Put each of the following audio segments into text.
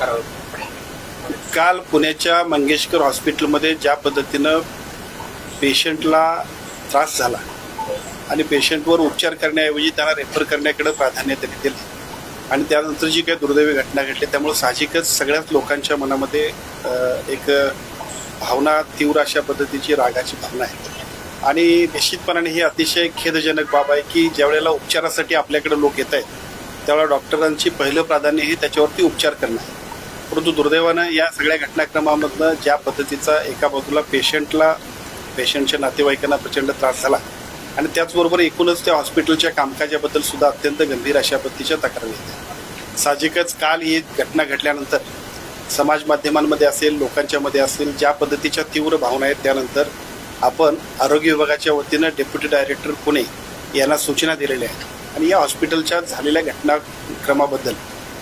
करावं. काल पुण्याच्या मंगेशकर हॉस्पिटलमध्ये ज्या पद्धतीनं पेशंटला त्रास झाला आणि पेशंटवर उपचार करण्याऐवजी त्यांना रेफर करण्याकडे प्राधान्य त्यांनी दिले. आणि त्यानंतर जी काही दुर्दैवी घटना घडली त्यामुळे साहजिकच सगळ्याच लोकांच्या मनामध्ये एक भावना तीव्र अशा पद्धतीची रागाची भावना आहे. आणि निश्चितपणाने ही अतिशय खेदजनक बाब आहे की ज्यावेळेला उपचारासाठी आपल्याकडे लोक येत आहेत त्यावेळेला डॉक्टरांची पहिलं प्राधान्य हे त्याच्यावरती उपचार करणं आहे. परंतु दुर्दैवानं या सगळ्या घटनाक्रमामधनं ज्या पद्धतीचा एका बाजूला पेशंटला पेशंटच्या नातेवाईकांना प्रचंड त्रास झाला आणि त्याचबरोबर एकूणच त्या हॉस्पिटलच्या कामकाजाबद्दल सुद्धा अत्यंत गंभीर अशा पद्धतीच्या तक्रारी येतात. साहजिकच काल ही घटना घडल्यानंतर समाज माध्यमांमध्ये असेल लोकांच्या मध्ये असेल ज्या पद्धतीच्या तीव्र भावना आहेत त्यानंतर आपण आरोग्य विभागाच्या वतीनं डेप्युटी डायरेक्टर पुणे यांना सूचना दिलेल्या आहेत. आणि या हॉस्पिटलच्या झालेल्या घटनाक्रमाबद्दल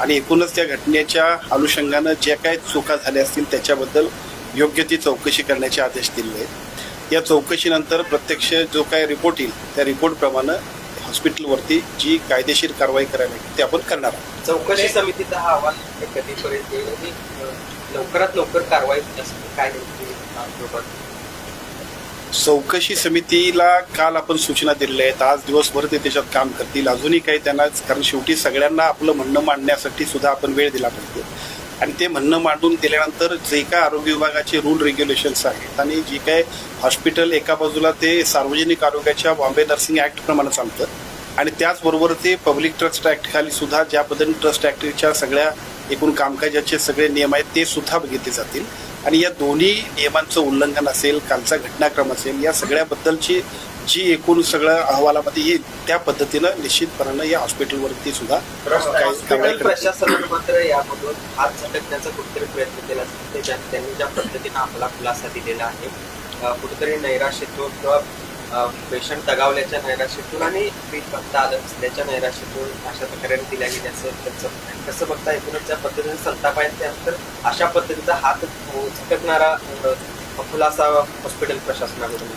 आणि एकूणच त्या घटनेच्या अनुषंगानं ज्या काही चुका झाल्या असतील त्याच्याबद्दल योग्य ती चौकशी करण्याचे आदेश दिले आहेत. या चौकशीनंतर प्रत्यक्ष जो काय रिपोर्ट येईल त्या रिपोर्टप्रमाणे हॉस्पिटलवरती जी कायदेशीर कारवाई करायला ते आपण करणार आहोत. चौकशी समितीचा हा अहवाल कधीपर्यंत येईल? आणि लवकरात लवकर कारवाई काय चौकशी समितीला काल आपण सूचना दिलेल्या आहेत. आज दिवसभर ते त्याच्यात काम करतील. अजूनही काही त्यांना कारण शेवटी सगळ्यांना आपलं म्हणणं मांडण्यासाठी सुद्धा आपण वेळ दिला पाहिजे. आणि ते म्हणणं मांडून दिल्यानंतर जे काय आरोग्य विभागाचे रूल रेग्युलेशन्स आहेत आणि जी काय हॉस्पिटल एका बाजूला ते सार्वजनिक आरोग्याच्या बॉम्बे नर्सिंग ॲक्टप्रमाणे चालतं आणि त्याचबरोबर ते पब्लिक ट्रस्ट ऍक्ट खाली सुद्धा ज्या पद्धतीने ट्रस्ट ॲक्टच्या सगळ्या एकूण कामकाजाचे सगळे नियम आहेत ते सुद्धा बघितले जातील. आणि या दोन्ही नियमांचं उल्लंघन असेल कालचा घटनाक्रम असेल या सगळ्याबद्दलची जी एकूण सगळं अहवालामध्ये येईल त्या पद्धतीनं निश्चितपणानं या हॉस्पिटलवरती सुद्धा काही कारवाई हॉस्पिटल करण्यात प्रशासनानं मात्र यामधून हात झटकण्याचा कुठेतरी प्रयत्न केला त्यांनी ज्या पद्धतीनं आपला खुलासा दिलेला आहे कुठेतरी किंवा पेशंट दगावल्याच्या नैराश्यातून आणि पीठ बघता आलं नसल्याच्या नैराश्यातून अशा तक्रारी दिल्या गेल्याचं त्यांचं कसं बघता एकूणच ज्या पद्धतीने संताप आहे. त्यानंतर अशा पद्धतीचा हात झटकणारा खुलासा हॉस्पिटल प्रशासनाकडून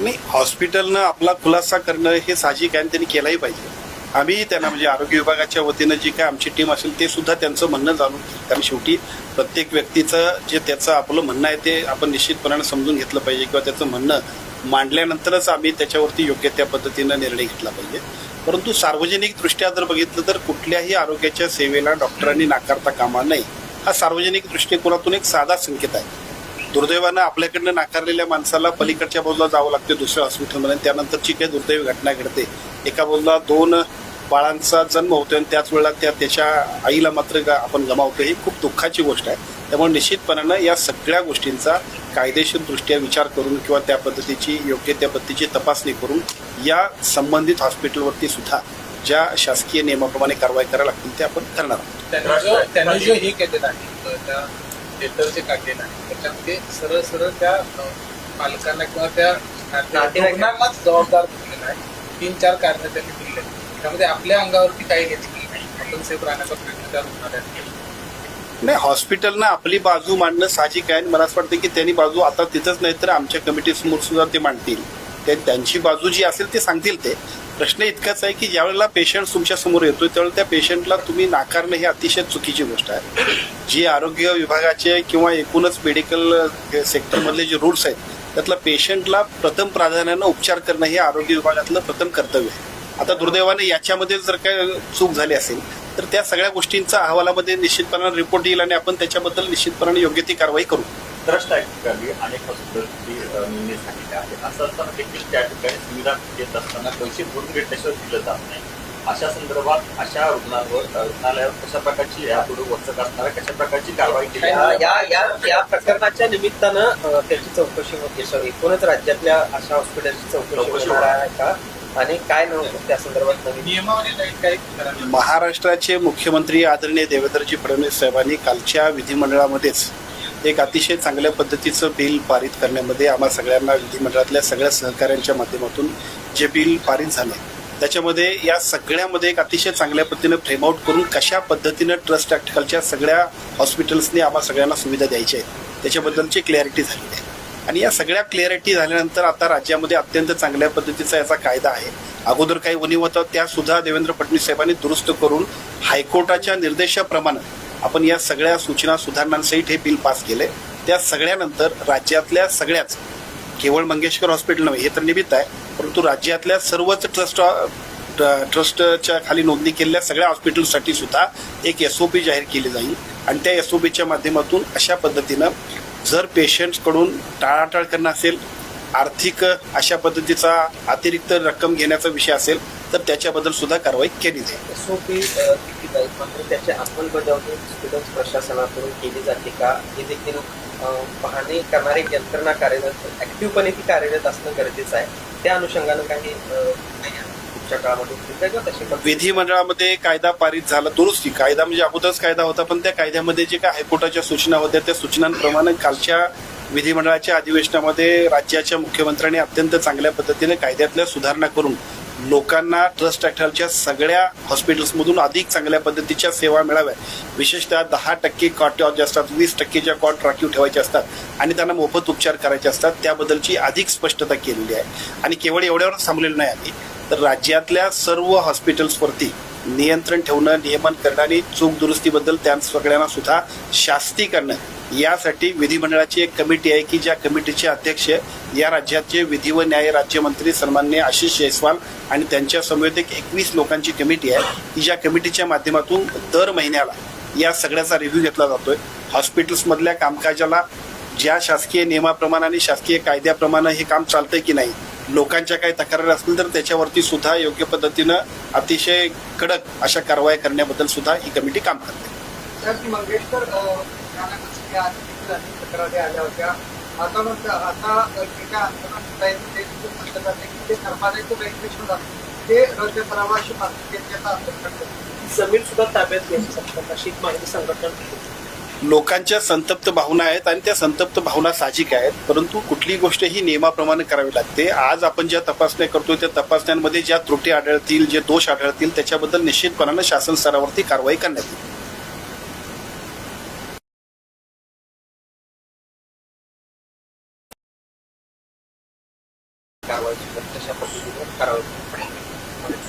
नाही हॉस्पिटलनं आपला खुलासा करणं हे साहजिक आहे आणि त्यांनी केलाही पाहिजे. आम्ही त्यांना म्हणजे आरोग्य विभागाच्या वतीनं जी काय आमची टीम असेल ते सुद्धा त्यांचं म्हणणं जाणून कारण शेवटी प्रत्येक व्यक्तीचं जे त्याचं आपलं म्हणणं आहे ते आपण निश्चितपणाने समजून घेतलं पाहिजे किंवा त्याचं म्हणणं मांडल्यानंतरच आम्ही त्याच्यावरती योग्य त्या पद्धतीनं निर्णय घेतला पाहिजे. परंतु सार्वजनिक दृष्ट्या जर बघितलं तर कुठल्याही आरोग्याच्या सेवेला डॉक्टरांनी नाकारता कामा नये. हा सार्वजनिक दृष्टिकोनातून एक साधा संकेत आहे. दुर्दैवानं आपल्याकडनं नाकारलेल्या माणसाला पलीकडच्या बाजूला जावं लागते दुसऱ्या हॉस्पिटलमध्ये आणि त्यानंतरची काही दुर्दैवी घटना घडते. एका बाजूला दोन बाळांचा जन्म होतो आणि त्याच वेळेला त्या त्याच्या आईला मात्र आपण गमावतो ही खूप दुःखाची गोष्ट आहे. त्यामुळे निश्चितपणानं या सगळ्या गोष्टींचा कायदेशीर दृष्ट्या विचार करून किंवा त्या पद्धतीची योग्य त्या पद्धतीची तपासणी करून या संबंधित हॉस्पिटलवरती सुद्धा ज्या शासकीय नियमाप्रमाणे कारवाई करायला लागतील ते आपण करणार आहोत. त्यांनी जो हे केलेलं आहे अ, त्या काढलेलं आहे सरळ सरळ त्या पालकांना किंवा त्या नातेवाईकांना. रुग्णांनाच जबाबदार धरलेलं आहे. तीन चार कारणं त्यांनी दिलेली आहेत. त्यामध्ये आपल्या अंगावरती काही घेतलेली नाही. आपण सेफ राहण्याचा प्रयत्न त्या रुग्णालयात केला. नाही हॉस्पिटलनं आपली बाजू मांडणं साहजिक आहे आणि मला असं वाटतं की त्यांनी बाजू आता तिथंच नाही तर आमच्या कमिटी समोर सुद्धा ते मांडतील. ते त्यांची बाजू जी असेल ते सांगतील ते. प्रश्न इतकाच आहे की ज्यावेळेला पेशंट तुमच्यासमोर येतोय त्यावेळेला त्या पेशंटला तुम्ही नाकारणं ही अतिशय चुकीची गोष्ट आहे. जी आरोग्य विभागाचे किंवा एकूणच मेडिकल सेक्टरमधले जे रूल्स आहेत त्यातलं पेशंटला प्रथम प्राधान्यानं उपचार करणं हे आरोग्य विभागातलं प्रथम कर्तव्य आहे. आता दुर्दैवाने याच्यामध्ये जर काय चूक झाली असेल तर त्या सगळ्या गोष्टींचा अहवालामध्ये निश्चितपणाने रिपोर्ट येईल आणि आपण त्याच्याबद्दल निश्चितपणाने योग्य ती कारवाई करू. ट्रस्ट ठिकाणी अनेक हॉस्पिटलची निर्णय झालेले आहेत. असं असताना देखील त्या ठिकाणी सुविधा देत असताना पैसे भरून घेतल्याशिवाय दिलं जात नाही. अशा संदर्भात अशा रुग्णांवर रुग्णालयावर कशा प्रकारची यापुढे वचक असणार कशा प्रकारची कारवाई केली या जाणार? या या या प्रकरणाच्या निमित्तानं त्याची चौकशी होते सर एकूणच राज्यातल्या अशा हॉस्पिटलची चौकशी होणार. आहे का? आणि काय नव्हतं त्या संदर्भात नवीन? महाराष्ट्राचे मुख्यमंत्री आदरणीय देवेंद्रजी फडणवीस साहेबांनी कालच्या विधिमंडळामध्येच एक अतिशय चांगल्या पद्धतीचं बिल पारित करण्यामध्ये आम्हा सगळ्यांना विधिमंडळातल्या सगळ्या सहकाऱ्यांच्या माध्यमातून जे बिल पारित झालं. त्याच्यामध्ये या सगळ्यामध्ये एक अतिशय चांगल्या पद्धतीनं फ्रेमआउट करून कशा पद्धतीनं ट्रस्ट ऍक्टिकलच्या सगळ्या हॉस्पिटल्सनी आम्हा सगळ्यांना सुविधा द्यायच्या आहेत त्याच्याबद्दलची क्लॅरिटी झालेली आहे. आणि या सगळ्या क्लिअरिटी झाल्यानंतर आता राज्यामध्ये अत्यंत चांगल्या पद्धतीचा याचा कायदा आहे. अगोदर काही उणीव होतं त्या सुद्धा देवेंद्र फडणवीस साहेबांनी दुरुस्त करून हायकोर्टाच्या निर्देशाप्रमाणे आपण या सगळ्या सूचना सुधारणांसहित हे बिल पास केले. त्या सगळ्यानंतर राज्यातल्या सगळ्याच केवळ मंगेशकर हॉस्पिटल नव्हे हे तर निमित्त आहे परंतु राज्यातल्या सर्वच ट्रस्ट ट्रस्टच्या खाली नोंदणी केलेल्या सगळ्या हॉस्पिटलसाठी सुद्धा एक एस ओ पी जाहीर केली जाईल. आणि त्या एस ओ पीच्या माध्यमातून अशा पद्धतीनं जर पेशंटकडून टाळाटाळ करणं असेल आर्थिक अशा पद्धतीचा अतिरिक्त रक्कम घेण्याचा विषय असेल तर त्याच्याबद्दल सुद्धा कारवाई केली जाईल. एसओपी किती जाईल मात्र त्याची अंमलबजावणी प्रशासनाकडून केली जाते का? हे देखील पाहणी करणारी यंत्रणा कार्यरत ऍक्टिव्हपणे ती कार्यरत असणं गरजेचं आहे. त्या अनुषंगानं काही पुढच्या काळामध्ये विधिमंडळामध्ये कायदा पारित झाला दुरुस्ती. कायदा म्हणजे अगोदरच कायदा होता पण त्या कायद्यामध्ये जे काय हायकोर्टाच्या सूचना होत्या त्या सूचनांप्रमाणे कालच्या विधिमंडळाच्या अधिवेशनामध्ये राज्याच्या मुख्यमंत्र्यांनी अत्यंत चांगल्या पद्धतीने कायद्यातल्या सुधारणा करून लोकांना ट्रस्ट ॲक्टरच्या सगळ्या हॉस्पिटल्समधून अधिक चांगल्या पद्धतीच्या सेवा मिळाव्या विशेषतः दहा टक्के कॉट जे असतात वीस टक्केच्या कॉट राखीव ठेवायच्या असतात आणि त्यांना मोफत उपचार करायचे असतात. त्याबद्दलची अधिक स्पष्टता केलेली आहे. आणि केवळ एवढ्यावरच थांबलेलं नाही आम्ही. तर राज्यातल्या सर्व हॉस्पिटल्सवरती नियंत्रण ठेवणं नियमन करणं आणि चूक दुरुस्तीबद्दल त्या सगळ्यांना सुद्धा शास्ती करणं यासाठी विधिमंडळाची एक कमिटी आहे की ज्या कमिटीचे अध्यक्ष या राज्याचे विधी व न्याय राज्यमंत्री सन्मान्य आशिष जयस्वाल आणि त्यांच्या समवेत एक एकवीस लोकांची कमिटी आहे की ज्या कमिटीच्या माध्यमातून दर महिन्याला या सगळ्याचा रिव्ह्यू घेतला जातोय. हॉस्पिटल्समधल्या कामकाजाला ज्या शासकीय नियमाप्रमाणे आणि शासकीय कायद्याप्रमाणे हे काम चालतंय की नाही लोकांच्या काही तक्रारी असतील तर त्याच्यावरती सुद्धा योग्य पद्धतीनं अतिशय कडक अशा कारवाया करण्याबद्दल सुद्धा ही कमिटी काम करते. मंगेशकर तक्रारी आल्या होत्या? आता मग आता ते खूप म्हटलं जाते की ते धर्मादायचं रजिस्ट्रेशन झालं ते रद्द करावं अशी मागणी ताब्यात घेऊ शकतात अशी माहिती संघटना लोकांच्या संतप्त भावना आहेत आणि त्या संतप्त भावना साहजिक आहेत. परंतु कुठलीही गोष्ट ही नियमाप्रमाणे करावी लागते. आज आपण ज्या तपासण्या करतोय त्या तपासण्यांमध्ये ज्या त्रुटी आढळतील जे दोष आढळतील त्याच्याबद्दल निश्चितपणानं शासन स्तरावरती कारवाई करण्यात येईल.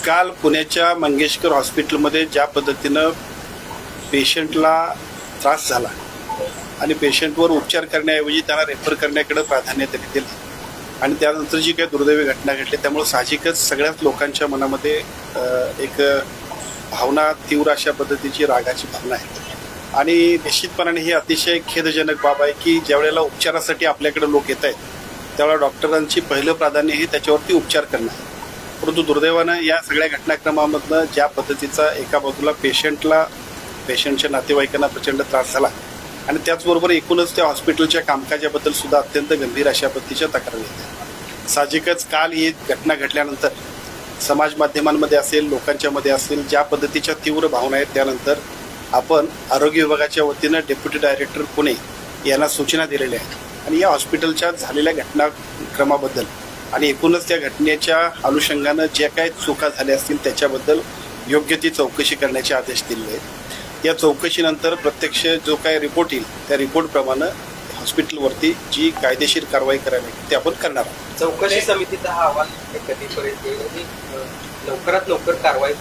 काल पुण्याच्या मंगेशकर हॉस्पिटलमध्ये ज्या पद्धतीनं पेशंटला त्रास झाला. आणि पेशंटवर उपचार करण्याऐवजी त्यांना रेफर करण्याकडे प्राधान्य त्यांनी दिलं. आणि त्यानंतर जी काही दुर्दैवी घटना घडली त्यामुळे साहजिकच सगळ्याच लोकांच्या मनामध्ये एक भावना तीव्र अशा पद्धतीची रागाची भावना आहे. आणि निश्चितपणाने ही अतिशय खेदजनक बाब आहे की ज्यावेळेला उपचारासाठी आपल्याकडे लोक येत आहेत त्यावेळेला डॉक्टरांची पहिलं प्राधान्य हे त्याच्यावरती उपचार करणं आहे. परंतु दुर्दैवानं या सगळ्या घटनाक्रमामधनं ज्या पद्धतीचा एका बाजूला पेशंटला पेशंटच्या नातेवाईकांना प्रचंड त्रास झाला. आणि त्याचबरोबर एकूणच त्या हॉस्पिटलच्या कामकाजाबद्दल सुद्धा अत्यंत गंभीर अशा पद्धतीच्या तक्रारी येत्या साहजिकच काल ही घटना घडल्यानंतर समाज माध्यमांमध्ये असेल लोकांच्या मध्ये असेल ज्या पद्धतीच्या तीव्र भावना आहेत त्यानंतर आपण आरोग्य विभागाच्या वतीनं डेप्युटी डायरेक्टर पुणे यांना सूचना दिलेल्या आहेत. आणि या हॉस्पिटलच्या झालेल्या घटनाक्रमाबद्दल आणि एकूणच त्या घटनेच्या अनुषंगानं ज्या काही चुका झाल्या असतील त्याच्याबद्दल योग्य ती चौकशी करण्याचे आदेश दिले आहेत. या चौकशीनंतर प्रत्यक्ष जो काही रिपोर्ट येईल त्या रिपोर्टप्रमाणे हॉस्पिटलवरती जी कायदेशीर कारवाई करायला ते आपण करणार आहोत. चौकशी समितीचा हा अहवाल कधीपर्यंत येईल? आणि अ, लवकरात लवकर कारवाई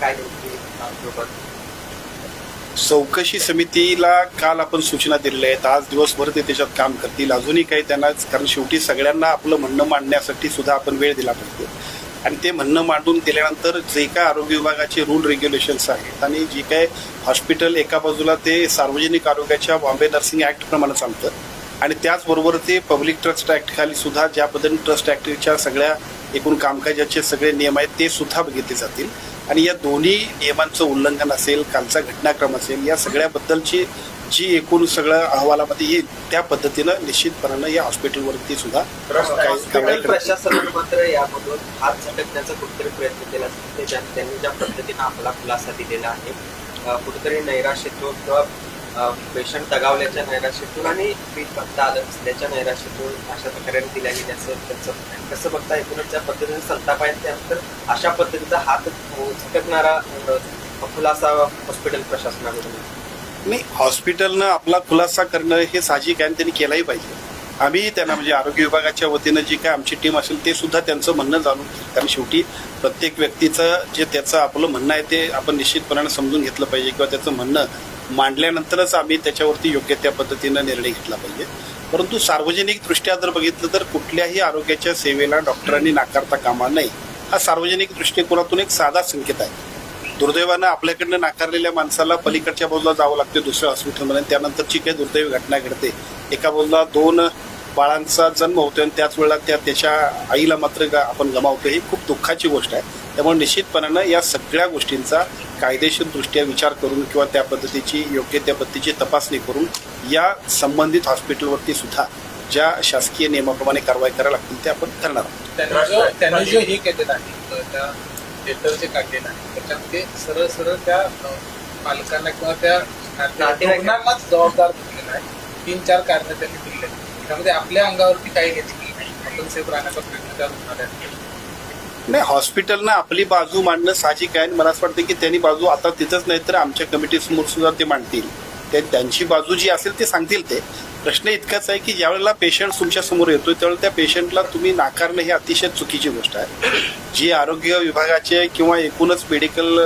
काय चौकशी समितीला काल आपण सूचना दिलेल्या आहेत. आज दिवसभर ते त्याच्यात काम करतील. अजूनही काही त्यांना कारण शेवटी सगळ्यांना आपलं म्हणणं मांडण्यासाठी सुद्धा आपण वेळ दिला पाहिजे. आणि ते म्हणणं मांडून दिल्यानंतर जे काय आरोग्य विभागाचे रूल रेग्युलेशन्स आहेत आणि जे काय हॉस्पिटल एका बाजूला ते सार्वजनिक आरोग्याच्या बॉम्बे नर्सिंग ॲक्टप्रमाणे चालतं. आणि त्याचबरोबर ते पब्लिक ट्रस्ट ॲक्टखाली सुद्धा ज्या पद्धतीने ट्रस्ट ॲक्टच्या सगळ्या एकूण कामकाजाचे सगळे नियम आहेत ते सुद्धा बघितले जातील. आणि या दोन्ही नियमांचं उल्लंघन असेल कालचा घटनाक्रम असेल या सगळ्याबद्दलची जी एकूण सगळं अहवालामध्ये येईल त्या पद्धतीनं निश्चितपणानं या हॉस्पिटलवरती सुद्धा प्रशासनाने मात्र यामधून हात झटकण्याचा कुठेतरी प्रयत्न केला त्यांनी ज्या पद्धतीने आपला खुलासा दिलेला आहे कुठेतरी नैराश्यातून किंवा पेशंट दगावल्याच्या नैराश्यातून आणि पीठ बघता आलं नसल्याच्या नैराश्यातून अशा तक्रारी दिल्या गेल्याचं त्यांचं. कसं बघता एकूणच ज्या पद्धतीने संताप आहे त्यानंतर अशा पद्धतीचा हात झटकणारा खुलासा हॉस्पिटल प्रशासनाकडून नाही हॉस्पिटलनं आपला खुलासा करणं हे साहजिक आहे आणि त्यांनी केलाही पाहिजे. आम्ही त्यांना म्हणजे आरोग्य विभागाच्या वतीनं जी काय आमची टीम असेल ते सुद्धा त्यांचं म्हणणं जाणून कारण शेवटी प्रत्येक व्यक्तीचं जे त्याचं आपलं म्हणणं आहे ते आपण निश्चितपणाने समजून घेतलं पाहिजे किंवा त्याचं म्हणणं मांडल्यानंतरच आम्ही त्याच्यावरती योग्य त्या पद्धतीनं निर्णय घेतला पाहिजे. परंतु सार्वजनिक दृष्ट्या जर बघितलं तर कुठल्याही आरोग्याच्या सेवेला डॉक्टरांनी नाकारता कामा नये. हा सार्वजनिक दृष्टिकोनातून एक साधा संकेत आहे. दुर्दैवानं आपल्याकडनं नाकारलेल्या माणसाला पलीकडच्या बाजूला जावं लागते दुसऱ्या हॉस्पिटलमध्ये त्यानंतरची काही दुर्दैवी घटना घडते. एका बाजूला दोन बाळांचा जन्म होतो आणि त्याच वेळेला त्या त्याच्या आईला मात्र आपण गमावतो ही खूप दुःखाची गोष्ट आहे. त्यामुळे निश्चितपणानं या सगळ्या गोष्टींचा कायदेशीर दृष्ट्या विचार करून किंवा त्या पद्धतीची योग्य त्या पद्धतीची तपासणी करून या संबंधित हॉस्पिटलवरती सुद्धा ज्या शासकीय नियमाप्रमाणे कारवाई करायला लागतील ते आपण करणार आहोत. त्यांनी जे हे केलेलं आहे लेटर जे काढलेलं आहे त्याच्यामध्ये सरळ सरळ त्या पालकांना किंवा त्या नातेवाईकांना. रुग्णांनाच जबाबदार धरलेलं आहे. तीन चार कारण त्यांनी दिलेली आहेत. त्यामध्ये आपल्या अंगावरती काही घेतली नाही. आपण सेफ राहण्याचा प्रयत्न त्या रुग्णालयात केला. नाही हॉस्पिटलनं आपली बाजू मांडणं साहजिक आहे आणि मला असं वाटतं की त्यांनी बाजू आता तिथंच नाही तर आमच्या कमिटी समोर सुद्धा ते मांडतील. ते त्यांची बाजू जी असेल ते सांगतील ते. प्रश्न इतकाच आहे की ज्यावेळेला पेशंट तुमच्यासमोर येतोय त्यावेळेला त्या पेशंटला तुम्ही नाकारणं ही अतिशय चुकीची गोष्ट आहे. जी आरोग्य विभागाचे किंवा एकूणच मेडिकल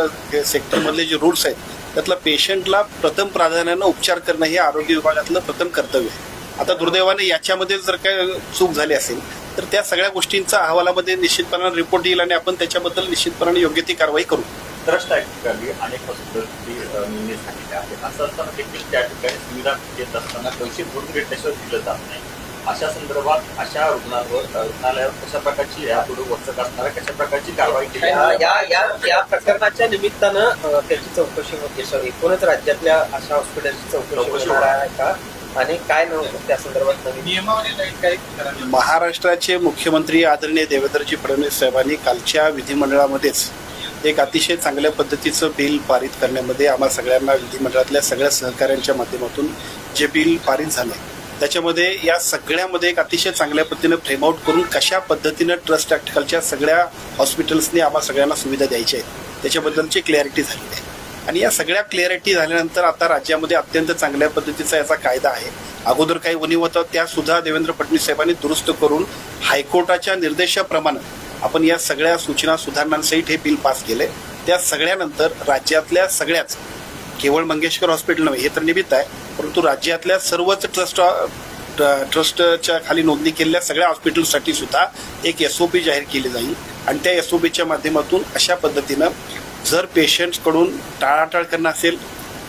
सेक्टरमधले जे रूल्स आहेत त्यातलं पेशंटला प्रथम प्राधान्यानं उपचार करणं हे आरोग्य विभागातलं प्रथम कर्तव्य आहे. आता दुर्दैवाने याच्यामध्ये जर काय चूक झाली असेल तर त्या सगळ्या गोष्टींचा अहवालामध्ये निश्चितपणाने रिपोर्ट येईल आणि आपण त्याच्याबद्दल निश्चितपणाने योग्य ती कारवाई करू. ट्रस्ट ठिकाणी अनेक हॉस्पिटलची निर्णय झालेले आहेत. असं असताना देखील त्या ठिकाणी सुविधा देत असताना पैसे भरून घेतल्याशिवाय दिलं जात नाही. अशा संदर्भात अशा रुग्णांवर रुग्णालयावर कशा प्रकारची यापुढे वचक असणार आहे, कशा प्रकारची कारवाई केली या? या या प्रकरणाच्या निमित्तानं त्याची चौकशी होते सर एकूणच राज्यातल्या अशा हॉस्पिटलची चौकशी चौकशी होणार आहे का? आणि काय नव्हतं त्या संदर्भात महाराष्ट्राचे मुख्यमंत्री आदरणीय देवेंद्रजी फडणवीस साहेबांनी कालच्या विधिमंडळामध्येच एक अतिशय चांगल्या पद्धतीचं बिल पारित करण्यामध्ये आम्हा सगळ्यांना विधिमंडळातल्या सगळ्या सहकाऱ्यांच्या माध्यमातून जे बिल पारित झालं त्याच्यामध्ये या सगळ्यामध्ये एक अतिशय चांगल्या पद्धतीनं फ्रेमआउट करून कशा पद्धतीनं ट्रस्ट ॲक्टखालच्या सगळ्या हॉस्पिटल्सनी आम्हा सगळ्यांना सुविधा द्यायच्या आहेत त्याच्याबद्दलची क्लॅरिटी झालेली आहे. आणि या सगळ्या क्लॅरिटी झाल्यानंतर आता राज्यामध्ये अत्यंत चांगल्या पद्धतीचा याचा कायदा आहे. अगोदर काही उणीव होतं त्यासुद्धा देवेंद्र फडणवीस साहेबांनी दुरुस्त करून हायकोर्टाच्या निर्देशाप्रमाणे आपण या सगळ्या सूचना सुधारणांसहित हे बिल पास केले. त्या सगळ्यानंतर राज्यातल्या सगळ्याच केवळ मंगेशकर हॉस्पिटल नव्हे हे तर निमित्त आहे परंतु राज्यातल्या सर्वच ट्रस्ट ट्रस्टच्या खाली नोंदणी केलेल्या सगळ्या हॉस्पिटलसाठी सुद्धा एक एस ओ पी जाहीर केली जाईल. आणि त्या एस ओ पीच्या माध्यमातून अशा पद्धतीनं जर पेशंट्सकडून टाळाटाळ करणं असेल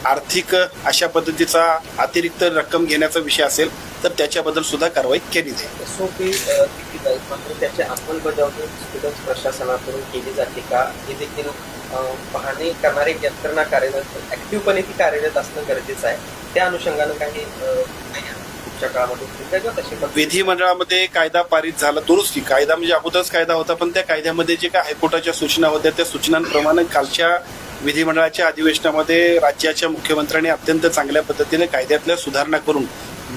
आर्थिक अशा पद्धतीचा अतिरिक्त रक्कम घेण्याचा विषय असेल तर त्याच्याबद्दल सुद्धा कारवाई केली जाईल. एसओपी केली जाईल? मात्र त्याची अंमलबजावणी प्रशासनाकडून केली जाते का? हे देखील पाहणी करणारी यंत्रणा कार्यरत ऍक्टिव्हपणे ती कार्यरत असणं गरजेचं आहे. त्या अनुषंगानं काही विधिमंडळामध्ये कायदा पारित झाला दुरुस्ती कायदा म्हणजे अगोदरच कायदा होता पण त्या कायद्यामध्ये जे काय हायकोर्टाच्या सूचना होत्या त्या सूचनांप्रमाणे कालच्या विधिमंडळाच्या अधिवेशनामध्ये राज्याच्या मुख्यमंत्र्यांनी अत्यंत चांगल्या पद्धतीने कायद्यातल्या सुधारणा करून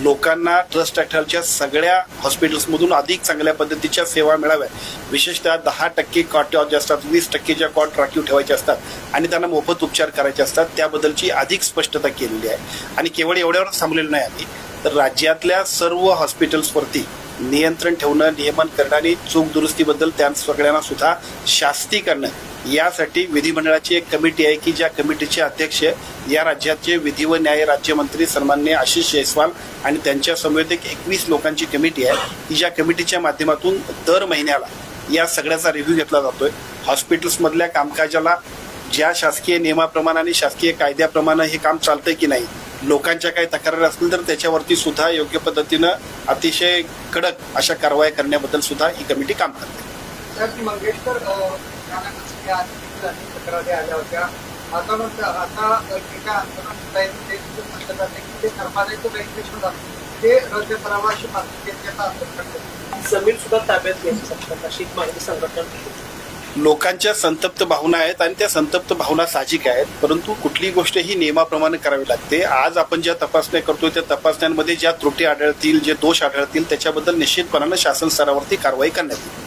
लोकांना ट्रस्ट ॲक्टच्या सगळ्या हॉस्पिटल्समधून अधिक चांगल्या पद्धतीच्या सेवा मिळाव्या विशेषतः दहा टक्के कॉट जे असतात वीस टक्केच्या कॉट राखीव ठेवायचे असतात आणि त्यांना मोफत उपचार करायचे असतात त्याबद्दलची अधिक स्पष्टता केलेली आहे. आणि केवळ एवढ्यावरच थांबलेलं नाही आम्ही तर राज्यातल्या सर्व हॉस्पिटल्सवरती नियंत्रण ठेवणं नियमन करणं आणि चूक दुरुस्तीबद्दल त्या सगळ्यांना सुद्धा शास्ती करणं यासाठी विधिमंडळाची एक कमिटी आहे की ज्या कमिटीचे अध्यक्ष या राज्याचे विधी व न्याय राज्यमंत्री सन्मान्य आशिष जयस्वाल आणि त्यांच्या समवेत एक एकवीस लोकांची कमिटी आहे. की ज्या कमिटीच्या माध्यमातून दर महिन्याला या सगळ्याचा रिव्ह्यू घेतला जातोय. हॉस्पिटल्समधल्या कामकाजाला ज्या शासकीय नियमाप्रमाणे आणि शासकीय कायद्याप्रमाणे हे काम चालतंय की नाही लोकांच्या काही तक्रारी असतील तर त्याच्यावरती सुद्धा योग्य पद्धतीनं अतिशय कडक अशा कारवाया करण्याबद्दल सुद्धा ही कमिटी काम करते. तर ती मंगेशकर अ, ठाण्यामध्ये आज देखील अनेक तक्रारी आल्या होत्या. आता मग आता अ, जे काय आंदोलन होत आहे ते सुद्धा म्हटलं जाते की ते धर्मादायचं रजिस्ट्रेशन झालं ते रद्द करावं अशी मागणी केंद्राचा आंदोलन करते जमीन सुद्धा ताब्यात घ्यायची शकतात अशी एक माहिती संघटना दिली लोकांच्या संतप्त भावना आहेत आणि त्या संतप्त भावना साहजिक आहेत परंतु कुठली गोष्ट ही नियमाप्रमाणे करावी लागते. आज आपण ज्या तपासण्या करतोय त्या तपासण्यांमध्ये ज्या त्रुटी आढळतील जे दोष आढळतील त्याच्याबद्दल निश्चितपणानं शासन स्तरावरती कारवाई करण्यात येईल.